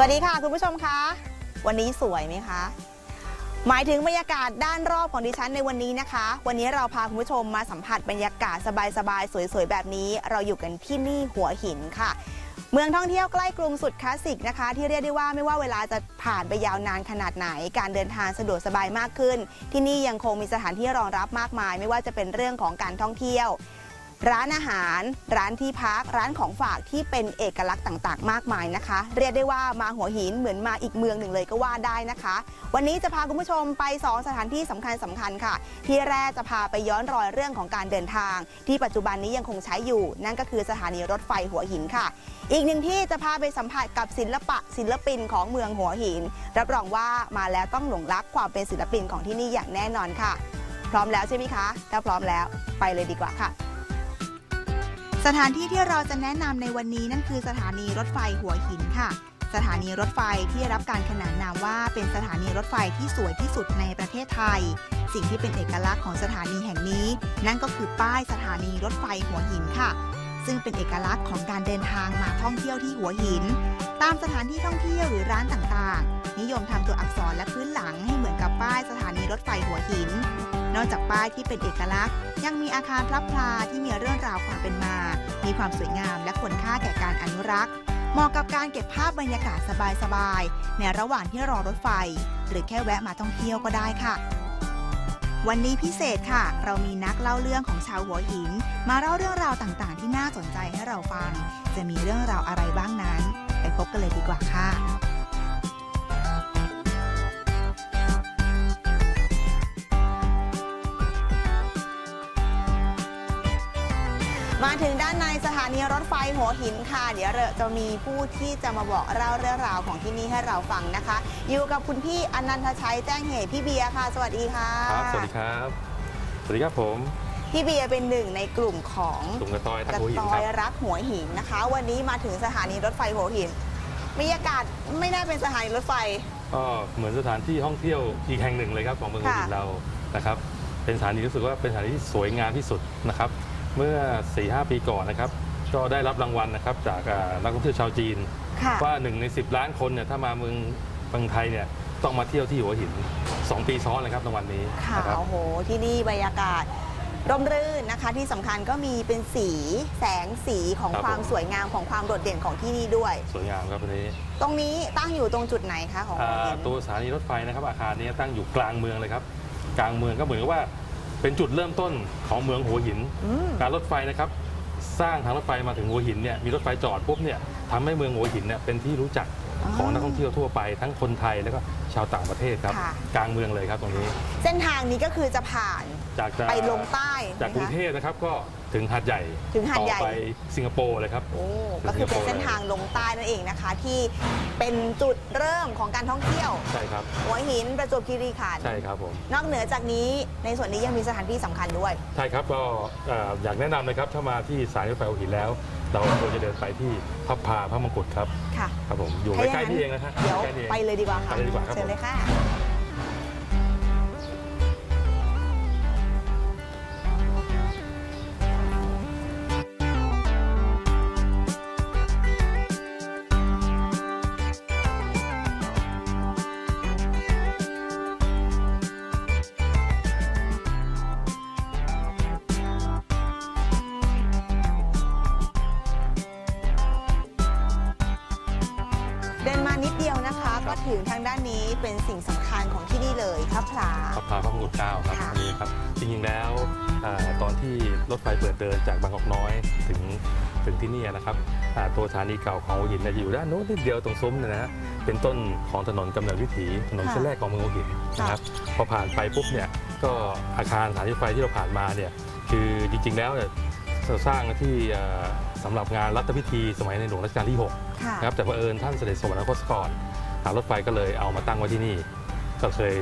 สวัสดีค่ะคุณผู้ชมคะวันนี้สวยไหมคะ หมายถึงบรรยากาศด้านรอบของดิฉันในวันนี้นะคะ วันนี้เราพาคุณผู้ชมมาสัมผัสบรรยากาศสบายๆสวยๆแบบนี้ เราอยู่กันที่นี่หัวหินค่ะ เมืองท่องเที่ยวใกล้กรุงสุดคลาสสิกนะคะ ที่เรียกได้ว่าไม่ว่าเวลาจะผ่านไปยาวนานขนาดไหน การเดินทางสะดวกสบายมากขึ้น ที่นี่ยังคงมีสถานที่รองรับมากมาย ไม่ว่าจะเป็นเรื่องของการท่องเที่ยว ร้านอาหาร ร้านที่พัก ร้านของฝากที่เป็นเอกลักษณ์ต่างๆ มากมายนะคะ เรียกได้ว่ามาหัวหินเหมือนมาอีกเมืองหนึ่งเลยก็ว่าได้นะคะ วันนี้จะพาคุณผู้ชมไป 2 สถานที่สำคัญสำคัญค่ะ ที่แรกจะพาไปย้อนรอยเรื่องของการเดินทาง ที่ปัจจุบันนี้ยังคงใช้อยู่ นั่นก็คือสถานีรถไฟหัวหินค่ะ อีกหนึ่งที่จะพาไปสัมผัสกับศิลปะศิลปินของเมืองหัวหิน รับรองว่ามาแล้วต้องหลงรักความเป็นศิลปินของที่นี่อย่างแน่นอนค่ะ พร้อมแล้วใช่ไหมคะ ถ้าพร้อมแล้วไปเลยดีกว่าค่ะ สถานที่ที่เราจะแนะนำในวันนี้นั่นคือสถานีรถไฟหัวหินค่ะ สถานีรถไฟที่ได้รับการขนานนามว่าเป็นสถานีรถไฟที่สวยที่สุดในประเทศไทย สิ่งที่เป็นเอกลักษณ์ของสถานีแห่งนี้ นั่นก็คือป้ายสถานีรถไฟหัวหินค่ะ ซึ่งเป็นเอกลักษณ์ของการเดินทางมาท่องเที่ยวที่หัวหิน ตามสถานที่ท่องเที่ยวหรือร้านต่างๆ นิยมทำตัวอักษรและพื้นหลังให้เหมือนกับป้ายสถานีรถไฟหัวหิน นอกจากป้ายที่เป็นเอกลักษณ์ ยังมีอาคารพลับพลาที่มีเรื่องราวความเป็นมา มีความสวยงามและควรค่าแก่การอนุรักษ์ เหมาะกับการเก็บภาพบรรยากาศสบายๆในระหว่างที่รอรถไฟ หรือแค่แวะมาท่องเที่ยวก็ได้ค่ะวันนี้พิเศษค่ะ เรามีนักเล่าเรื่องของชาวหัวหิน มาเล่าเรื่องราวต่างๆ ที่น่าสนใจให้เราฟัง จะมีเรื่องราวอะไรบ้างนั้น ไปพบกันเลยดีกว่าค่ะ มาถึงด้านในสถานีรถไฟหัวหินค่ะ เดี๋ยวเราจะมีผู้ที่จะมาบอกเล่าเรื่องราวของที่นี่ให้เราฟังนะคะ อยู่กับคุณพี่อนันทชัยแจ้งเหตุพี่เบียร์ค่ะ สวัสดีค่ะครับ สวัสดีครับ สวัสดีครับผม พี่เบียร์เป็นหนึ่งในกลุ่มของตุงกระตอยกทักระหัวหินตอครัยบรักหัวหินนะคะ วันนี้มาถึงสถานีรถไฟหัวหินบรรยากาศไม่น่าเป็นสถานีรถไฟก็เหมือนสถานที่ท่องเที่ยวอีกแห่งหนึ่งเลยครับของเมืองหัวหินค่ะเรานะครับ เป็นสถานีรู้สึกว่าเป็นสถานที่ที่สวยงามที่สุดนะครับ เมื่อ 4-5 ปีก่อนนะครับก็ได้รับรางวัลนะครับจากอ่านักท่องเที่ยวชาวจีน ค่ะ ว่าหนึ่งใน 10 ล้านคนเนี่ยถ้ามาเมืองเมืองไทยเนี่ยต้องมาเที่ยวที่หัวหิน 2 ปีซ้อนเลยครับรางวัลนี้ค่ะนะครับ โอ้โห ที่นี่บรรยากาศร่มรื่นนะคะ ที่สำคัญก็มีเป็นสีแสงสีของครับความผม สวยงามของความโดดเด่นของที่นี่ด้วย สวยงามครับวันนี้ตรงนี้ตั้งอยู่ตรงจุดไหนคะของหัวอ่าหินตัวสถานีรถไฟนะครับอาคารนี้ตั้งอยู่กลางเมืองเลยครับ กลางเมืองก็เหมือนกับว่า เป็นจุดเริ่มต้นของเมืองหัวหินอืมการรถไฟนะครับสร้างทางรถไฟมาถึงหัวหินเนี่ยมีรถไฟจอดปุ๊บเนี่ยทำให้เมืองหัวหินเนี่ยเป็นที่รู้จักอ๋อของนักท่องเที่ยวทั่วไปทั้งคนไทยแล้วก็ชาวต่างประเทศครับ ค่ะ กลางเมืองเลยครับตรงนี้ เส้นทางนี้ก็คือจะผ่านจากจะไปลงใต้จากกรุงนะคะเทพนะครับก็ ถึงหาดใหญ่ถึงหาดใหญ่ ต่อไปสิงคโปร์เลยครับ โอ้ก็คือเป็นเส้นทางลงใต้นั่นเองนะคะ ที่เป็นจุดเริ่มของการท่องเที่ยว ใช่ครับ หัวหินประจวบคีรีขันธ์ใช่ครับผม นอกเหนือจากนี้ในส่วนนี้ยังมีสถานที่สำคัญด้วย ใช่ครับก็เอ่ออยากแนะนำนะครับ ถ้ามาที่สายรถไฟหัวหินแล้ว เราควรจะเดินไปที่พับพาพระมงกุฎครับ ค่ะครับผม อยู่ถ้าใกล้อย่างนั้นๆนี่เองนะฮะเดี๋ยวใกล้ๆนี่เอง ไปเลยดีกว่าค่ะไปเลยดีกว่าครับ เชิญเลยค่ะ ที่รถไฟเปิดเดินจากบางกอกน้อยถึงถึงที่นี่นะครับอ่าตัวสถานีเก่าของหัวหินเนี่ยจะอยู่ด้านโน้นนิดเดียวตรงซุ้มเนี่ยนะฮะเป็นต้นของถนนกำเนิดวิถีถนนเส้นแรกของเมืองหัวหินนะครับพอผ่านไปปุ๊บเนี่ยก็อาคารสถานีรถไฟที่เราผ่านมาเนี่ยคือจริง ๆ แล้วเนี่ยสร้างที่อ่าสำหรับงานรัฐพิธีสมัยในหลวงรัชกาลที่6ค่ะนะครับแต่เผอิญท่านเสด็จสวรรคตก่อนทางรถไฟก็เลยเอามาตั้งไว้ที่นี่ ก็เคย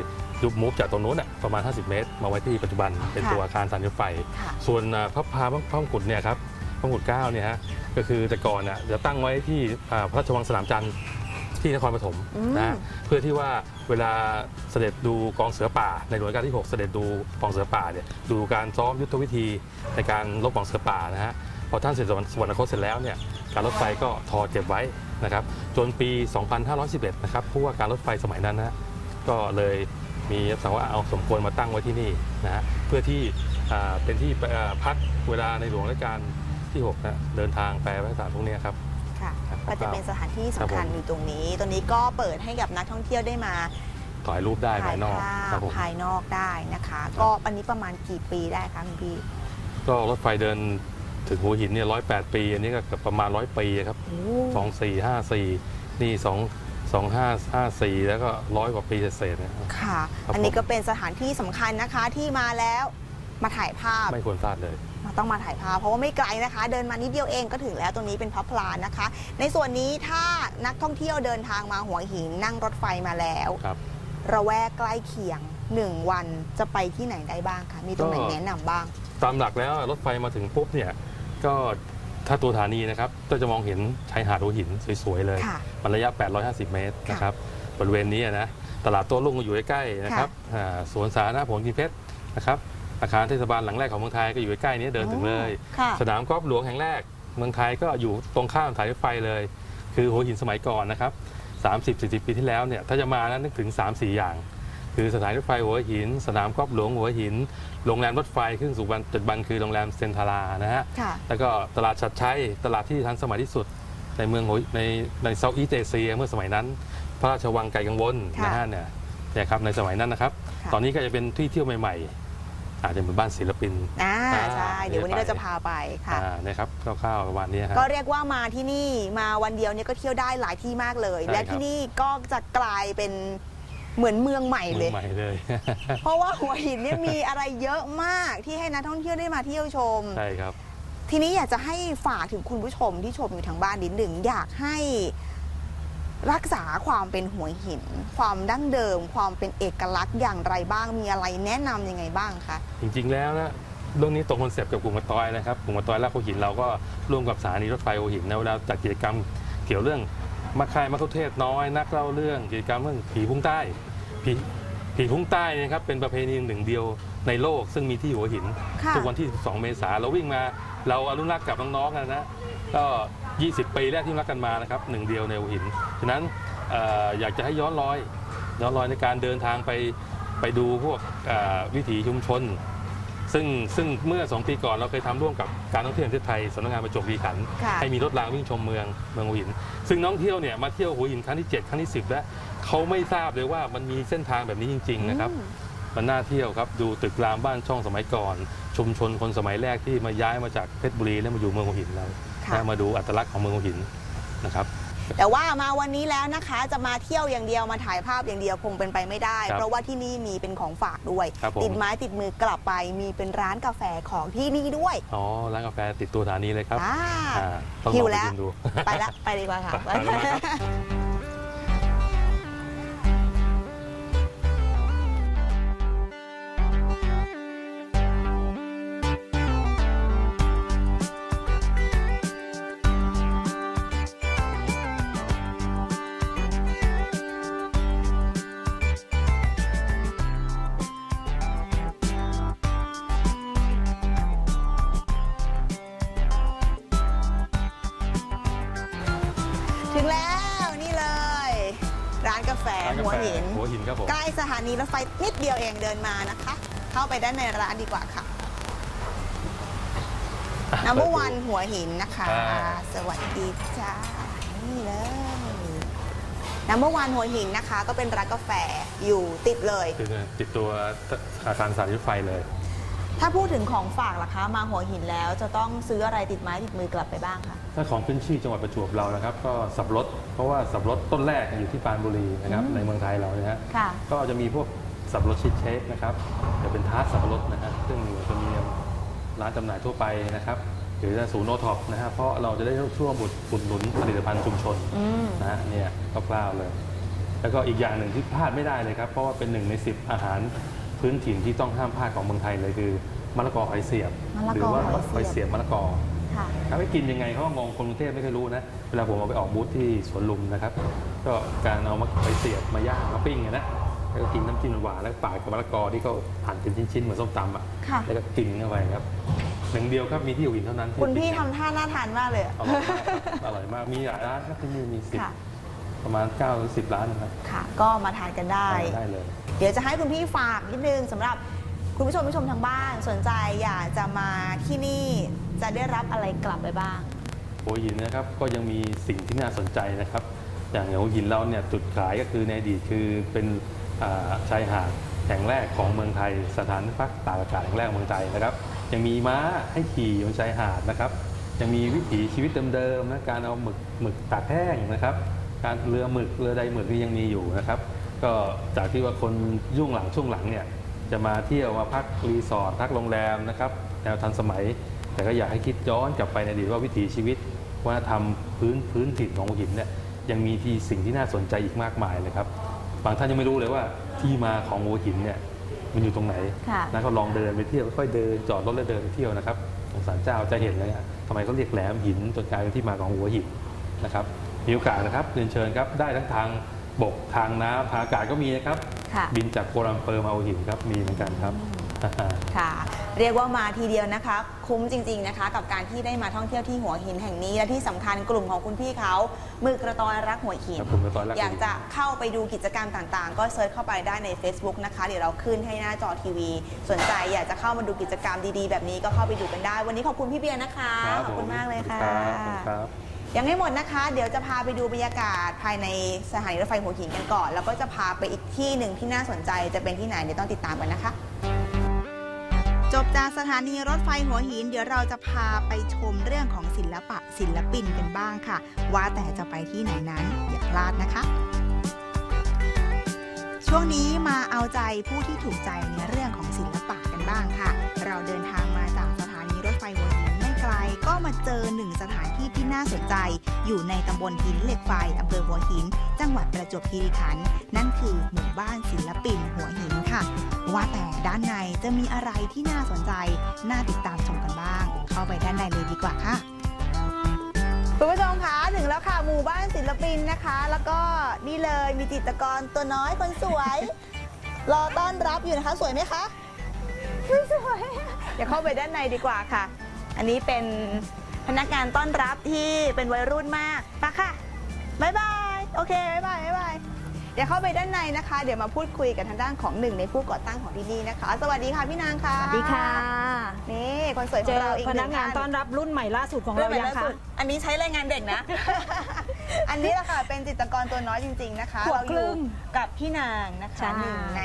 ยุบมูฟจากตรงนู้นน่ะประมาณ 50 เมตร มาไว้ที่ปัจจุบันเป็นค่ะตัวอาคารสถานรถไฟ ค่ะส่วนอ่าพระพาพระพระมงกุฎเนี่ยครับพระมงกุฎเกล้าเนี่ยฮะก็คือแต่ก่อนน่ะจะตั้งไว้ที่อ่าพระราชวังสนามจันทร์ที่นครปฐมอืม นะฮะเพื่อที่ว่าเวลาเสด็จดูกองเสือป่าในหลวงรัชกาลที่ 6 เสด็จดูกองเสือป่าเนี่ยดูการซ้อมยุทธวิธีในการลบกองเสือป่านะฮะพอท่านเสด็จสวรรคตเสร็จแล้วเนี่ยการรถไฟก็ทอเก็บไว้นะครับจนปี 2511 นะครับผู้ว่าการรถไฟสมัยนั้นนะก็เลย มีคำสั่งว่าเอาสมควรมาตั้งไว้ที่นี่นะฮะเพื่อที่อ่าเป็นที่อ่าพักเวลาในหลวงรัชกาลที่6นะเดินทางไปพระราชฐานพวกเนี้ยครับค่ะครับก็จะเป็นสถานที่สำคัญครับผมอยู่ตรงนี้ ตรงนี้ก็เปิดให้กับนักท่องเที่ยวได้มาถ่ายรูปได้ถ่าภายยนอกภาครัพบผมภายนอกได้นะคะ ก็อันนี้ประมาณกี่ปีได้คะคุณพี่ก็รถไฟเดินถึงหัวหินเนี่ยร้อยแปดปี อันนี้ก็เกือบประมาณร้อยปีครับโอ้สองสี่ห้าสี่นี่สอง สองห้าห้าสี่แล้วก็ร้อยกว่าปีเศษๆเนี่ยค่ะ ครับ อันนี้ผมก็เป็นสถานที่สำคัญนะคะที่มาแล้วมาถ่ายภาพ ไม่ควรพลาดเลยต้องมาถ่ายภาพเพราะว่าไม่ไกลนะคะ เดินมานิดเดียวเองก็ถึงแล้วตรงนี้เป็นพระพลานนะคะ ในส่วนนี้ถ้านักท่องเที่ยวเดินทางมาหัวหินนั่งรถไฟมาแล้ว ครับ ระแวกใกล้เคียงหนึ่งวันจะไปที่ไหนได้บ้างคะมีตรงไหนก็ แนะนำบ้าง ตามหลักแล้วรถไฟมาถึงปุ๊บเนี่ย ก็ ถ้าตัวสถานีนะครับก็จะมองเห็นชายหาดหัวหินสวยๆเลยค่ะมันระยะ 850 เมตรค่ะนะครับบริเวณนี้นะตลาดโต้รุ่งก็อยู่ใกล้ๆนะครับอ่าสวนสาธารณะผลกินเพชรนะครับอาคารเทศบาลหลังแรกของเมืองไทยก็อยู่ใกล้ๆนี้เดินถึงเลย ค่ะ สนามกอล์ฟหลวงแห่งแรก เมืองไทยก็อยู่ตรงข้ามสายรถไฟเลย คือหัวหินสมัยก่อนนะครับ 30-40 ปีที่แล้วเนี่ยถ้าจะมานะนึกถึง 3-4 อย่าง คือสถานีรถไฟหัวหิน สนามกอล์ฟหลวงหัวหิน โรงแรมรถไฟขึ้นสู่ปัจจุบันคือโรงแรมเซนทารานะฮะ ค่ะ แล้วก็ตลาดชัดชัยตลาดที่ทันสมัยที่สุด ในเมืองหัวในในเซาท์อีสเอเชียเมื่อสมัยนั้น พระราชวังไก่กังวลค่ะนะฮะเนี่ยเนี่ยครับในสมัยนั้นนะครับ ค่ะ ตอนนี้ก็จะเป็นที่เที่ยวใหม่ๆ อาจจะเป็นบ้านศิลปิน อ่าอ่าใช่ เดี๋ยววันนี้เดี๋ยวไปเราจะพาไปค่ะ อ่านะครับคร่าวๆประมาณนี้ฮะ ก็เรียกว่ามาที่นี่มาวันเดียวเนี่ยก็เที่ยวได้หลายที่มากเลย ใช่และครับ ที่นี่ก็จะกลายเป็น เหมือนเมืองใหม่เมืเลองยใหม่เลย เพราะว่าหัวหินเนี่ยมีอะไรเยอะมากที่ให้นักท่องเที่ยวได้มาเที่ยวชม ใช่ครับ ทีนี้อยากจะให้ฝากถึงคุณผู้ชมที่ชมอยู่ทางบ้านนิดหนึ่งอยากให้รักษาความเป็นหัวหิน ความดั้งเดิม ความเป็นเอกลักษณ์อย่างไรบ้าง มีอะไรแนะนำยังไงบ้างคะ จริงๆแล้วนะเรื่องนี้ตรงคอนเซปต์กับกลุ่มกระตอยนะครับกลุ่มกระตอยและหัวหินเราก็ร่วมกับสถานีรถไฟหัวหินนะเวลาจัดกิจกรรมเกี่ยวเรื่อง มาคายมัคคุเทศก์น้อยนักเล่าเรื่องกิจกรรมเรื่องผีพุ่งใต้ผีผีพุ่งใต้เนะครับเป็นประเพณีหนึ่งเดียวในโลก ซึ่งมีที่หัวหินค่ะ ทุกวันที่ 12 เมษาเราวิ่งมาเราอนุรักษ์กับน้องๆกันนะก็ 20 ปีแรกที่รักกันมานะครับหนึ่งเดียวในหัวหินฉะนั้นเอ่ออยากจะให้ย้อนรอย ย้อนรอยในการเดินทางไปไปดูพวกเอ่อวิถีชุมชน ซึ่งซึ่งเมื่อ 2 ปีก่อนเราเคยทำร่วมกับการท่องเที่ยวแห่งประเทศไทยสำนักงานประจวบคีรีขันธ์ค่ะให้มีรถรางวิ่งชมเมืองเมืองหัวหิน ซึ่งนักท่องเที่ยวเนี่ยมาเที่ยวหัวหินครั้งที่ 7 ครั้งที่ 10 แล้วเขาไม่ทราบเลยว่ามันมีเส้นทางแบบนี้จริงๆนะครับ อืม มันน่าเที่ยวครับดูตึกรามบ้านช่องสมัยก่อน ชุมชนคนสมัยแรกที่มาย้ายมาจากเพชรบุรีแล้วมาอยู่เมืองหัวหินเราค่ะ นะมาดูอัตลักษณ์ของเมืองหัวหินนะครับ แต่ว่ามาวันนี้แล้วนะคะจะมาเที่ยวอย่างเดียวมาถ่ายภาพอย่างเดียวคงเป็นไปไม่ได้ ครับเพราะว่าที่นี่มีเป็นของฝากด้วย ครับผม ติดไม้ติดมือกลับไปมีเป็นร้านกาแฟของที่นี่ด้วยอ๋อร้านกาแฟติดตัวสถานีเลยครับอ่าอ่าต้องหิลวองไปแล้วชิมดู ไปละไปดีกว่าค่ะ ไปแล้วนะครับ หัวแฟหินหัวหินครับผม ใกล้สถานีรถไฟนิดเดียวเองเดินมานะคะ เข้าไปด้านในร้านดีกว่าค่ะนัมเบอร์วันหัวหินนะคะอ่าสวัสดีจ้า นี่เลยนัมเบอร์วันหัวหินนะคะ ก็เป็นร้านกาแฟอยู่ติดเลยคือติดตัวอาคารสถานีรถไฟเลย ถ้าพูดถึงของฝากล่ะคะ มาหัวหินแล้วจะต้องซื้ออะไรติดไม้ติดมือกลับไปบ้างคะ ถ้าของขึ้นชื่อจังหวัดประจวบเรานะครับ ก็สับปะรดเพราะว่าสับปะรดต้นแรกอยู่ที่ปรานบุรีนะครับอืมในเมืองไทยเรานะฮะค่ะ ก็จะมีพวกสับปะรดชีสเค้กนะครับจะเป็นทาร์ตสับปะรดนะฮะซึ่งจะมีร้านจำหน่ายทั่วไปนะครับหรือจะศูนย์โนท็อปนะฮะเพราะเราจะได้ช่วงบุดอุดหนุนผลิตภัณฑ์ชุมชน อืม นะฮะเนี่ยคร่าวๆเลย แล้วก็อีกอย่างหนึ่งที่พลาดไม่ได้เลยครับ เพราะว่าเป็นหนึ่งในสิบอาหาร พื้นถิ่นที่ต้องห้ามพลาดของเมืองไทยเลยคือมะละกอหอยเสียบ มะละกอหรือว่าหหออยยเสีเสียยบบมะละกอค่ะถ้าไม่กินยังไงเขาก็มองคนกรุงเทพไม่เคยรู้นะ เวลาผมเอาไปออกบูธที่สวนลุมนะครับ ก็การเอามาไปเสียบมาย่างมาปิ้งอะนะแล้วก็กินน้ำจิ้มหวานๆแล้วปาดกับมะละกอที่เขาหั่นเป็นชิ้นๆเหมือนส้มตำอะค่ะแล้วก็กินเข้าไปครับหนึ่งเดียวครับมีที่หัวหินเท่านั้นที่คุณพี่ติดทำท่าน่าทานมากเลยอะอร่อยมากครับอร่อยมากมีหลายร้านครับที่นี่มีสิบค่ะประมาณ9หรือ10ร้านนะครับค่ะ ก็มาทานกันได้ทานได้เลย เดี๋ยวจะให้คุณพี่ฝากนิดนึงสำหรับคุณผู้ชมผู้ชมทางบ้านสนใจอยากจะมาที่นี่จะได้รับอะไรกลับไปบ้าง หัวหินนะครับก็ยังมีสิ่งที่น่าสนใจนะครับ อย่างหัวหินเราเนี่ยจุดขายก็คือในอดีตคือเป็นอ่าชายหาดแห่งแรกของเมืองไทย สถานพักตากอากาศแห่งแรกของเมืองไทยนะครับ ยังมีม้าให้ขี่บนชายหาดนะครับ ยังมีวิถีชีวิตเดิมๆนะการเอาหมึกหมึกตากแห้งนะครับ การเรือหมึกเรือใดหมึกนี่ยังมีอยู่นะครับ ก็จากที่ว่าคนยุ่งหลังช่วงหลังเนี่ยจะมาเที่ยวมาพักรีสอร์ทพักโรงแรมนะครับแนวทันสมัย แต่ก็อยากให้คิดย้อนกลับไปในอดีตว่าวิถีชีวิตวัฒนธรรมพื้นพื้นถิ่นของหัวหินเนี่ยยังมีที่สิ่งที่น่าสนใจอีกมากมายเลยครับบางท่านยังไม่รู้เลยว่าที่มาของหัวหินเนี่ยมันอยู่ตรงไหนค่ะนะก็ลองเดินไปเที่ยวค่อยๆเดินจอดรถแล้วเดินไปเที่ยวนะครับของศาลเจ้าจะเห็นเลยอะทำไมเขาเรียกแหลมหินจนกลายเป็นที่มาของหัวหินนะครับมีโอกาสนะครับเรียนเชิญครับได้ทั้งทาง บกทางน้ำทางอากาศก็มีนะครับ ค่ะ บินจากโกลัมเปอร์มาหัวหินครับมีเหมือนกันครับ ค่ะ เรียกว่ามาทีเดียวนะคะ คุ้มจริง ๆนะคะ กับการที่ได้มาท่องเที่ยวที่หัวหินแห่งนี้ และที่สำคัญกลุ่มของคุณพี่เขามือกระตอยรักหัวหิน ครับผมกระตอยรักหัวหิน อยากจะเข้าไปดูกิจกรรมต่างๆ ก็เซิร์ชเข้าไปได้ใน Facebook นะคะ เดี๋ยวเราขึ้นให้หน้าจอทีวี สนใจอยากจะเข้ามาดูกิจกรรมดีๆ แบบนี้ก็เข้าไปดูกันได้ วันนี้ขอบคุณพี่เบียร์นะคะรับขอบคุณมากเลยค่ะรับขอบคุณครับ ยังไม่หมดนะคะ เดี๋ยวจะพาไปดูบรรยากาศภายในสถานีรถไฟหัวหินกันก่อน แล้วก็จะพาไปอีกที่หนึ่งที่น่าสนใจจะเป็นที่ไหนเดี๋ยวต้องติดตามกันนะคะ จบจากสถานีรถไฟหัวหิน เดี๋ยวเราจะพาไปชมเรื่องของศิลปะศิลปินกันบ้างค่ะ ว่าแต่จะไปที่ไหนนั้นอย่าพลาดนะคะช่วงนี้มาเอาใจผู้ที่ถูกใจในเรื่องของศิลปะกันบ้างค่ะ เราเดินทาง ลก็มาเจอหนึ่งสถานที่ที่น่าสนใจ อยู่ในตำบลหินเหล็กไฟอำเภอหัวหิน จังหวัดประจวบคีรีขันธ์นั่นคือหมู่บ้านศิลปินหัวหินค่ะ ว่าแต่ด้านในจะมีอะไรที่น่าสนใจ น่าติดตามชมกันบ้าง เข้าไปด้านในเลยดีกว่าค่ะคุณผู้ชมคะถึงแล้วค่ะหมู่บ้านศิลปินนะคะ แล้วก็นี่เลยมีจิตรกรตัวน้อยคนสวย รอต้อนรับอยู่นะคะ สวยไหมคะไม่สวย เดี๋ยวเข้าไปด้านในดีกว่าค่ะ อันนี้เป็นพนักงานต้อนรับที่เป็นวัยรุ่นมากไปค่ะบ๊ายบาย โอเคบ๊ายบายบ๊ายบาย เดี๋ยวเข้าไปด้านในนะคะ เดี๋ยวมาพูดคุยกับทางด้านของหนึ่งในผู้ก่อตั้งของที่นี่นะคะ สวัสดีค่ะพี่นางค่ะสวัสดีค่ะ นี่คนสวยขเจองอเราอีกพหนักงานต้อนรับรุ่นใหม่ล่าสุดของเรายังคะ อันนี้ใช้แรงงานเด็กนะ อันนี้แหละค่ะเป็นจิตรกรตัวน้อยจริง ๆ นะคะขวบเราคอรึ่ยู่งกับพี่นางนะใช่คะหนึ่งใน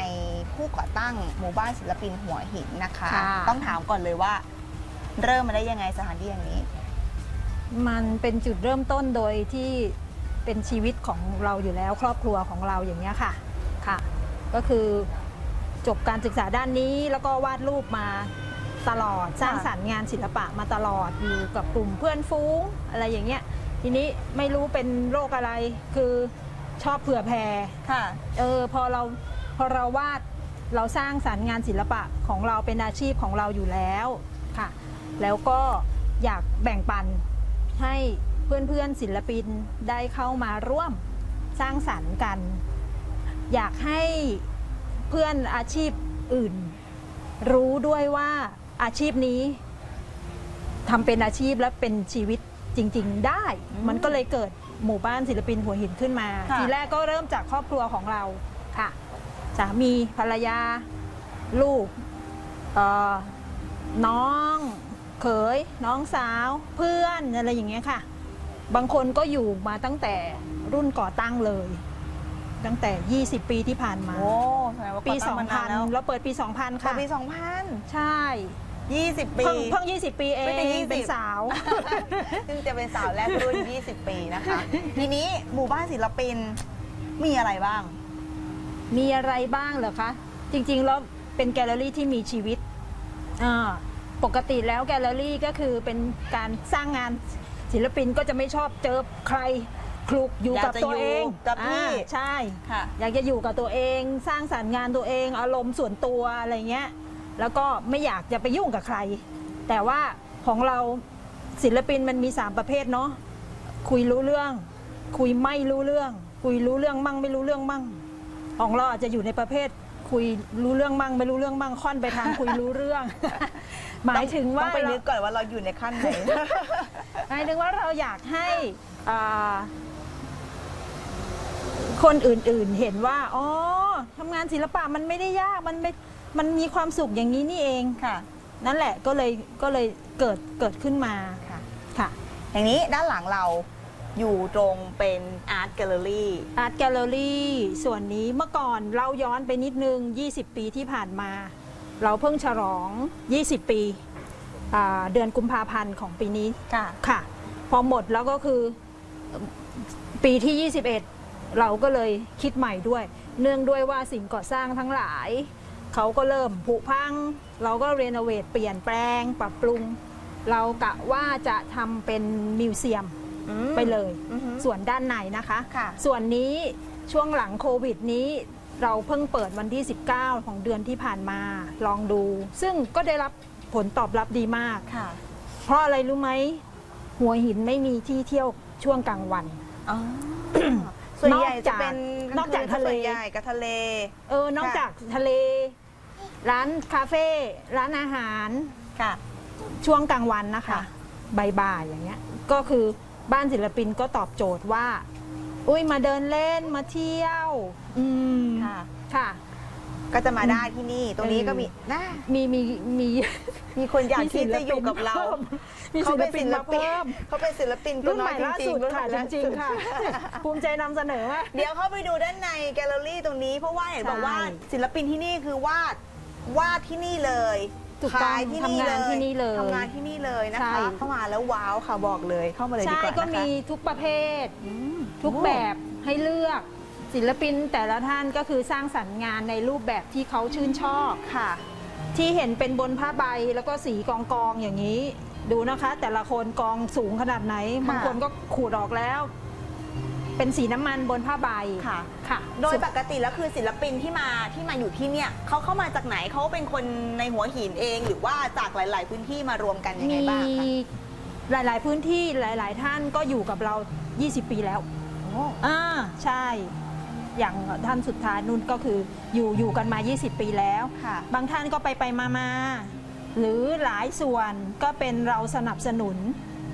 ผู้ก่อตั้งหมู่บ้านศิลปินหัวหินนะคะ ค่ะ ต้องถามก่อนเลยว่า เริ่มมาได้ยังไงสถานที่อย่างนี้ มันเป็นจุดเริ่มต้นโดยที่เป็นชีวิตของเราอยู่แล้วครอบครัวของเราอย่างเงี้ยค่ะค่ะ ก็คือจบการศึกษาด้านนี้แล้วก็วาดรูปมาตลอดสร้างสรรค์งานศิลปะมาตลอดอยู่กับกลุ่มเพื่อนฟูงอะไรอย่างเงี้ยทีนี้ไม่รู้เป็นโรคอะไรคือชอบเผื่อแผ่ค่ะเออพอเราพอเราวาดเราสร้างสรรค์งานศิลปะของเราเป็นอาชีพของเราอยู่แล้วค่ะ แล้วก็อยากแบ่งปันให้เพื่อนๆศิลปินได้เข้ามาร่วมสร้างสรรค์กัน อยากให้เพื่อนอาชีพอื่น รู้ด้วยว่าอาชีพนี้ทำเป็นอาชีพและเป็นชีวิตจริง ๆ ได้อืมมันก็เลยเกิดหมู่บ้านศิลปินหัวหินขึ้นมา ค่ะ ทีแรกก็เริ่มจากครอบครัวของเราค่ะ สามีภรรยา ลูกเอ่อน้อง เขยน้องสาวเพื่อนอะไรอย่างเงี้ยค่ะ บางคนก็อยู่มาตั้งแต่รุ่นก่อตั้งเลย ตั้งแต่ 20 ปีที่ผ่านมา โอ้แสดงว่าปี ก่อตั้งมานานแล้ว2000เราเปิดปี 2000 ค่ะค่ะปีใช่2000 20 ปี เพิ่งเพิ่ง 20 ปีเองไม่ได้20 เป็นสาว ซึ่งจะเป็นสาวแรกรุ่น 20 ปีนะคะ ทีนี้หมู่บ้านศิลปินมีอะไรบ้าง มีอะไรบ้างเหรอคะ จริงๆ แล้วเป็นแกลเลอรี่ที่มีชีวิตอ่า ปกติแล้วแกลเลอรี่ก็คือเป็นการสร้างงานศิลปินก็จะไม่ชอบเจอใครคลุกอยู่กับตัวเองอยากจะอยู่กับที่อ่าใช่ค่ะ อยากจะอยู่กับตัวเอง สร้างสรรค์งานตัวเอง อารมณ์ส่วนตัวอะไรเงี้ย แล้วก็ไม่อยากจะไปยุ่งกับใคร แต่ว่าของเราศิลปินมันมี 3 ประเภทเนาะคุยรู้เรื่อง คุยไม่รู้เรื่อง คุยรู้เรื่องมั่งไม่รู้เรื่องมั่งของเราอาจจะอยู่ในประเภท คุยรู้เรื่องมั่งไม่รู้เรื่องมั่งค่อนไปทางคุยรู้เรื่อง หมายถึงว่าต้องไปเรานึกก่อนว่าเราอยู่ในขั้นไหนหมายถึงว่าเราอยากให้อ่าคนอื่นๆเห็นว่าอ๋อทำงานศิลปะมันไม่ได้ยากมันไม่มันมีความสุขอย่างนี้นี่เองค่ะ นั่นแหละก็เลยก็เลยเกิดเกิดขึ้นมาค่ะค่ะ อย่างนี้ด้านหลังเรา อยู่ตรงเป็นอาร์ตแกลเลอรี่อาร์ตแกลเลอรี่ส่วนนี้เมื่อก่อนเราย้อนไปนิดนึง 20 ปีที่ผ่านมา เราเพิ่งฉลอง 20 ปีอ่าเดือนกุมภาพันธ์ของปีนี้ค่ะค่ะ พอหมดแล้วก็คือปีที่ 21 เราก็เลยคิดใหม่ด้วย เนื่องด้วยว่าสิ่งก่อสร้างทั้งหลาย เขาก็เริ่มผุพัง เราก็รีโนเวทเปลี่ยนแปลงปรับปรุง เรากะว่าจะทำเป็นมิวเซียมอื มไปเลยอือฮึส่วนด้านในนะคะ ค่ะ ส่วนนี้ช่วงหลังโควิดนี้ เราเพิ่งเปิดวันที่ 19 ของเดือนที่ผ่านมาลองดู ซึ่งก็ได้รับผลตอบรับดีมาก ค่ะเพราะอะไรรู้ไหมหัวหินไม่มีที่เที่ยวช่วงกลางวัน อ๋อส่วนใหญ่นอกจะจากเป็นนอกจากทะเล ส่วนใหญ่กับทะเล เออนอกค่ะ จากทะเล ร้านคาเฟ่ร้านอาหาร ค่ะ ช่วงกลางวันนะคะค่ะ บ่ายๆอย่างเงี้ย ก็คือ บ้านศิลปินก็ตอบโจทย์ว่า อุ้ยมาเดินเล่นมาเที่ยว อืมค่ะ ค่ะ ก็จะมาได้ที่นี่ ตรงนี้เออก็มีน่ามีมีมี มีคนอยากมีที่ศิลจะอยู่ปินกับเราเพิ่มมีเขาศิลเป็นปิศินลมาปินเพิ่มเขาเป็นศิลปินตัวรุ่นน้ใหอม่ยล่าจริงสุดๆรุ่นใหค่ะม่จล่าริงสุดๆค่ะ ภูมิใจนำเสนอว่า เดี๋ยวเข้าไปดูด้านในแกลเลอรี่ตรงนี้เพราะว่าเห็นใช่บอกว่าศิลปินที่นี่คือวาดวาดที่นี่เลย ถูกต้องขายที่นี่ทำงานที่นี่เลยทำงานที่นี่เลยนะใช่ คะ เข้ามาแล้วว้าวค่ะบอกเลยเข้ามาเลยดีใช่กว่านะคะก็มีทุกประเภท อืม ทุกแบบให้เลือกศิลปินแต่ละท่านก็คือสร้างสรรค์งานในรูปแบบที่เขาชื่นชอบ ค่ะ ที่เห็นเป็นบนผ้าใบแล้วก็สีกองกองๆอย่างนี้ ดูนะคะ แต่ละคนกองสูงขนาดไหนค่ะบางคนก็ขูดออกแล้ว เป็นสีน้ำมันบนผ้าใบค่ะ ค่ะ โดยปกติแล้วคือศิลปินที่มาที่มาอยู่ที่เนี่ยเขาเข้ามาจากไหนเขาเป็นคนในหัวหินเอง หรือว่าจากหลาย ๆ พื้นที่มารวมกันยังไงมีบ้างคะหลาย ๆ พื้นที่หลาย ๆ ท่านก็อยู่กับเรา 20 ปีแล้วอ่าใช่ อย่างท่านสุดท้ายนุ่นก็คืออยู่อยู่กันมา 20 ปีแล้วค่ะบางท่านก็ไปไปมามาหรือหลายส่วนก็เป็นเราสนับสนุน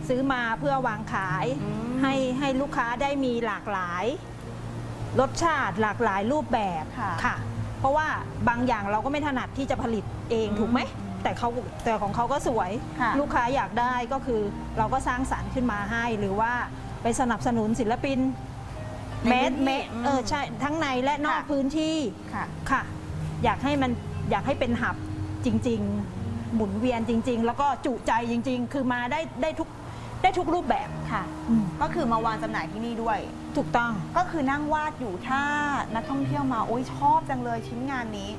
ซื้อมาเพื่อวางขาย อืม ให้ให้ลูกค้าได้มีหลากหลาย รสชาติหลากหลายรูปแบบค่ะเพราะว่าบางอย่างเราก็ไม่ถนัดที่จะผลิตเองอืมถูกไหม แต่เขาแต่ของเขาก็สวย ค่ะ ลูกค้าอยากได้ก็คือ เราก็สร้างสรรค์ขึ้นมาให้ หรือว่าไปสนับสนุนศิลปินในแมพื้สนที่เมสอืมเออใช่ทั้งในและนอกค่ะ พื้นที่ ค่ะ ค่ะ อยากให้มันอยากให้เป็นหับจริง ๆ หมุนเวียนจริง ๆ แล้วก็จุใจจริง ๆ คือมาได้ได้ทุก ได้ทุกรูปแบบค่ะก็คือมาวางจำหน่ายที่นี่ด้วย ถูกต้อง ก็คือนั่งวาดอยู่ถ้านักท่องเที่ยวมาโอ้ยชอบจังเลยชิ้นงานนี้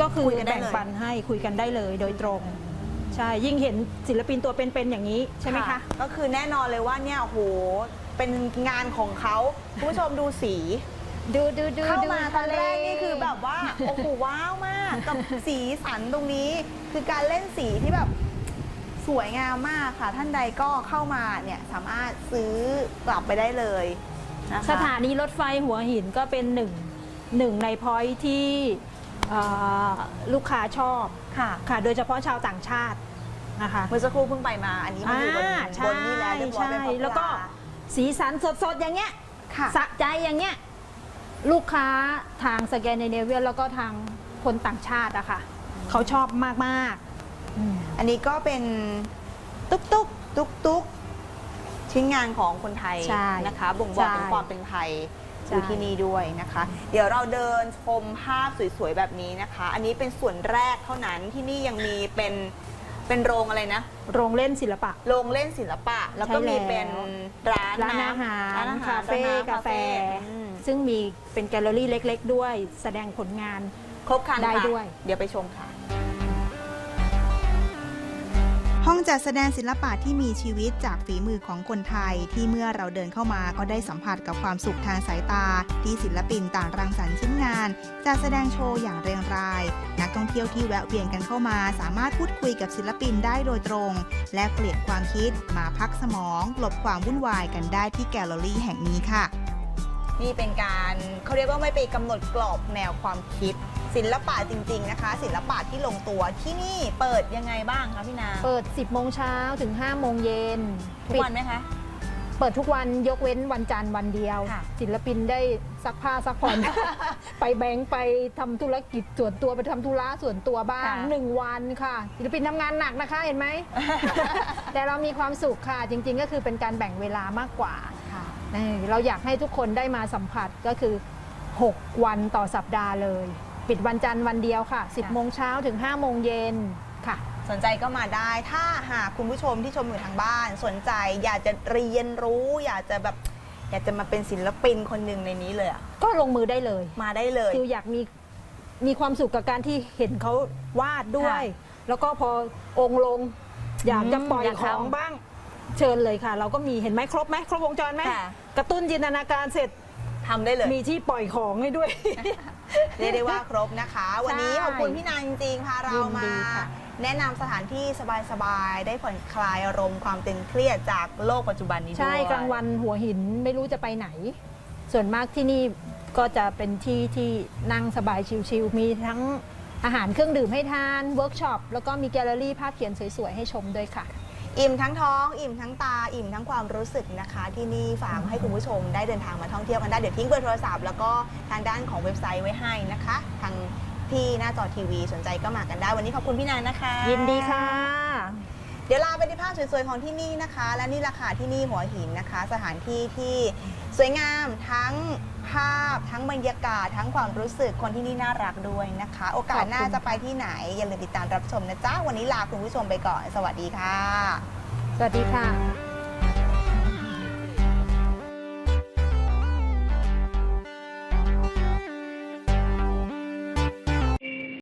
ก็คือคุยกันได้แบ่งเลยปันให้คุยกันได้เลยโดยตรง ใช่ยิ่งเห็นศิลปินตัวเป็นๆอย่างนี้ใช่ไหมคะ ก็คือแน่นอนเลยว่าเนี่ยโอ้โหเป็นงานของเขาคุณผู้ชมดูสี ดูดูดูเข้าดูมาตอนแรกทะเลนี่คือแบบว่า โอ้โหว้าวมากกับสีสันตรงนี้ คือการเล่นสีที่แบบส วยงามมากค่ะ ท่านใดก็เข้ามาเนี่ยสามารถซื้อกลับไปได้เลยนะคะสถานีรถไฟหัวหินก็เป็นหนึ่งหนึ่งในพอยที่เอ่อลูกค้าชอบค่ะค่ะ โดยเฉพาะชาวต่างชาตินะคะ เมื่อสักครู่เพิ่งไปมา อันนี้มาอยู่บนอ่าบนนี่แล้วเรียบร้อยเป็นใช่พอแล้วก็สีสันสดๆ อย่างเงี้ยค่ะ สะใจอย่างเงี้ย ลูกค้าทางสแกนดิเนเวียแล้วก็ทางคนต่างชาติอะค่ะ เขาชอบมากๆ อืมอันนี้ก็เป็นตุ๊กตุ๊กตุ๊กตุ๊กชิ้นงานของคนไทยใช่นะคะบ่งบอกถึงใช่ความเป็นไทยใช่ อยู่ที่นี่ด้วยนะคะ เดี๋ยวเราเดินชมภาพสวยๆแบบนี้นะคะ อันนี้เป็นส่วนแรกเท่านั้นที่นี่ยังมีเป็นเป็นโรงอะไรนะ โรงเล่นศิลปะ โรงเล่นศิลปะ แล้วก็ใช่มีแล้วเป็นร้านร้านน้ำอาหาร ร้านอาหารคาเฟ่ร้นน้ำกาแฟ อืมซึ่งมีเป็นแกลเลอรี่เล็ก ๆ ด้วย แสดงผลงาน ครบครันได้ค่ะด้วย เดี๋ยวไปชมค่ะ ห้องจัดแสดงศิลปะที่มีชีวิตจากฝีมือของคนไทย ที่เมื่อเราเดินเข้ามาก็ได้สัมผัสกับความสุขทางสายตา ที่ศิลปินต่างรังสรรค์ชิ้นงานจัดแสดงโชว์อย่างเรียงราย นักท่องเที่ยวที่แวะเวียนกันเข้ามา สามารถพูดคุยกับศิลปินได้โดยตรง และเปลี่ยนความคิดมาพักสมองหลบความวุ่นวายกันได้ที่แกลเลอรี่แห่งนี้ค่ะ นี่เป็นการเขาเรียกว่าไม่ไปกำหนดกรอบแนวความคิด ศิลปะจริง ๆนะคะ ศิลปะที่ลงตัวที่นี่เปิดยังไงบ้างคะพี่นาเปิด 10 โมงเช้าถึง 5 โมงเย็นทุกวันไหมคะ เปิดทุกวันยกเว้นวันจันทร์วันเดียว ค่ะ ศิลปินได้ซักผ้าซักผ่อน ไปแบงค์ไปทำธุรกิจส่วนตัวไปทำธุระส่วนตัวบ้างค่ะ หนึ่งวันค่ะ ศิลปินทำงานหนักนะคะเห็นไหม แต่เรามีความสุขค่ะ จริง ๆ ก็คือเป็นการแบ่งเวลามากกว่าค่ะ เออเราอยากให้ทุกคนได้มาสัมผัสก็คือ 6 วันต่อสัปดาห์เลย ปิดวันจันทร์วันเดียวค่ะ 10โมงเช้าถึง5โมงเย็นค่ะ สนใจก็มาได้ถ้าหากคุณผู้ชมที่ชมอยู่ทางบ้าน สนใจอยากจะเรียนรู้ อยากจะแบบอยากจะมาเป็นศิลปินคนหนึ่งในนี้เลยอะก็ลงมือได้เลย มาได้เลย คืออยากมีมีความสุขกับการที่เห็นเขาวาดด้วยค่ะแล้วก็พอองค์ลง อยากจะปล่อยอยากของทำบ้าง เชิญเลยค่ะ เราก็มีเห็นไหมครบไหมครบวงจรไหมค่ะ กระตุ้นจินตนาการเสร็จทำได้เลย มีที่ปล่อยของให้ด้วย เรียกได้ว่าครบนะคะ วันนี้ใช่ขอบคุณพี่นางจริงๆพาเรายินมาดีค่ะ แนะนำสถานที่สบายๆ ได้ผ่อนคลายอารมณ์ความตึงเครียดจากโลกปัจจุบันนี้ด้วย ใช่กลางวันหัวหินไม่รู้จะไปไหน ส่วนมากที่นี่ก็จะเป็นที่ที่นั่งสบายชิลๆมีทั้งอาหารเครื่องดื่มให้ทานเวิร์กช็อปแล้วก็มีแกลเลอรี่ภาพเขียนสวยๆให้ชมด้วยค่ะ อิ่มทั้งท้อง อิ่มทั้งตา อิ่มทั้งความรู้สึกนะคะ ที่นี่ฝากให้คุณผู้ชมได้เดินทางมาท่องเที่ยวกันได้ เดี๋ยวทิ้งเบอร์โทรศัพท์แล้วก็ทางด้านของเว็บไซต์ไว้ให้นะคะ ทางที่หน้าจอทีวีสนใจก็มากันได้ วันนี้ขอบคุณพี่นางนะคะ ยินดีค่ะ เดี๋ยวลาไปที่ภาพสวยๆของที่นี่นะคะ และนี่ราคาที่นี่หัวหินนะคะ สถานที่ที่ สวยงามทั้งภาพทั้งบรรยากาศ ทั้งความรู้สึกคนที่นี่น่ารักด้วยนะคะ โอกาสหน้าขอบคุณจะไปที่ไหน อย่าลืมติดตามรับชมนะจ๊ะ วันนี้ลาคุณผู้ชมไปก่อน สวัสดีค่ะ สวัสดีค่ะ